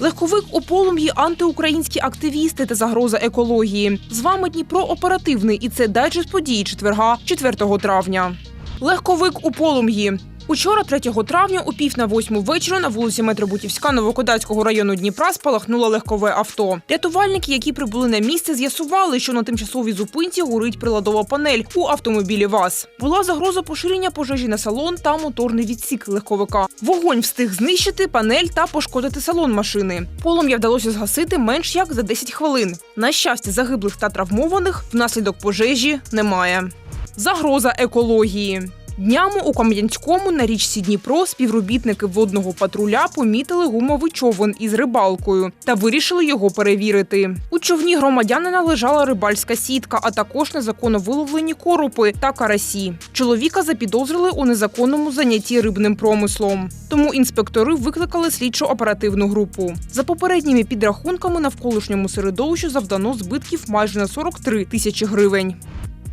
Легковик у полум'ї антиукраїнські активісти та загроза екології. З вами Дніпро оперативний і це дайджест події четверга, 4 травня. Легковик у полум'ї. Учора, 3 травня, у пів на восьму вечора на вулиці Метробутівська Новокодацького району Дніпра спалахнуло легкове авто. Рятувальники, які прибули на місце, з'ясували, що на тимчасовій зупинці горить приладова панель у автомобілі ВАЗ. Була загроза поширення пожежі на салон та моторний відсік легковика. Вогонь встиг знищити панель та пошкодити салон машини. Полум'я вдалося згасити менш як за 10 хвилин. На щастя, загиблих та травмованих внаслідок пожежі немає. Загроза екології. Днями у Кам'янському на річці Дніпро співробітники водного патруля помітили гумовий човен із рибалкою та вирішили його перевірити. У човні громадянина лежала рибальська сітка, а також незаконно виловлені коропи та карасі. Чоловіка запідозрили у незаконному занятті рибним промислом. Тому інспектори викликали слідчо-оперативну групу. За попередніми підрахунками навколишньому середовищу завдано збитків майже на 43 тисячі гривень.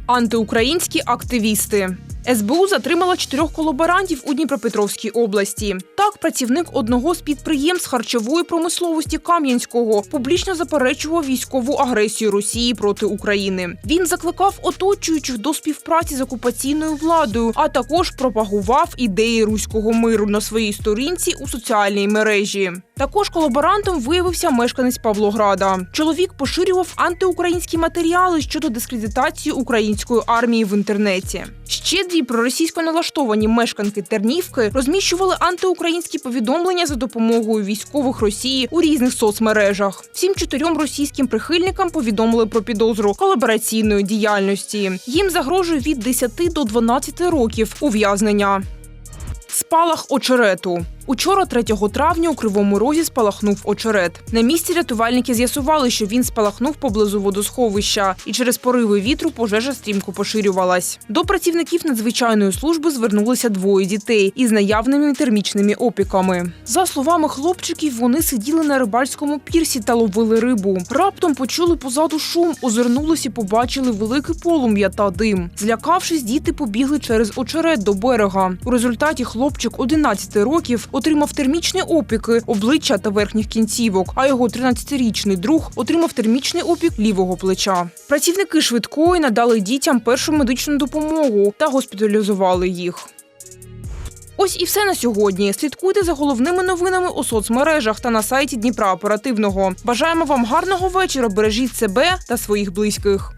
Антиукраїнські активісти. СБУ затримала чотирьох колаборантів у Дніпропетровській області. Так, працівник одного з підприємств харчової промисловості Кам'янського публічно заперечував військову агресію Росії проти України. Він закликав оточуючих до співпраці з окупаційною владою, а також пропагував ідеї руського миру на своїй сторінці у соціальній мережі. Також колаборантом виявився мешканець Павлограда. Чоловік поширював антиукраїнські матеріали щодо дискредитації української армії в інтернеті. Ще дві проросійсько налаштовані мешканки Тернівки розміщували антиукраїнські повідомлення за допомогою військових Росії у різних соцмережах. Всім чотирьом російським прихильникам повідомили про підозру колабораційної діяльності. Їм загрожує від 10 до 12 років ув'язнення. Спалах очерету. Учора, 3 травня, у Кривому Розі спалахнув очерет. На місці рятувальники з'ясували, що він спалахнув поблизу водосховища, і через пориви вітру пожежа стрімко поширювалась. До працівників надзвичайної служби звернулися двоє дітей із наявними термічними опіками. За словами хлопчиків, вони сиділи на рибальському пірсі та ловили рибу. Раптом почули позаду шум, озирнулися побачили велике полум'я та дим. Злякавшись, діти побігли через очерет до берега. У результаті хлопчик 11 років отримав термічні опіки обличчя та верхніх кінцівок, а його 13-річний друг отримав термічний опік лівого плеча. Працівники швидкої надали дітям першу медичну допомогу та госпіталізували їх. Ось і все на сьогодні. Слідкуйте за головними новинами у соцмережах та на сайті Дніпра Оперативного. Бажаємо вам гарного вечора. Бережіть себе та своїх близьких.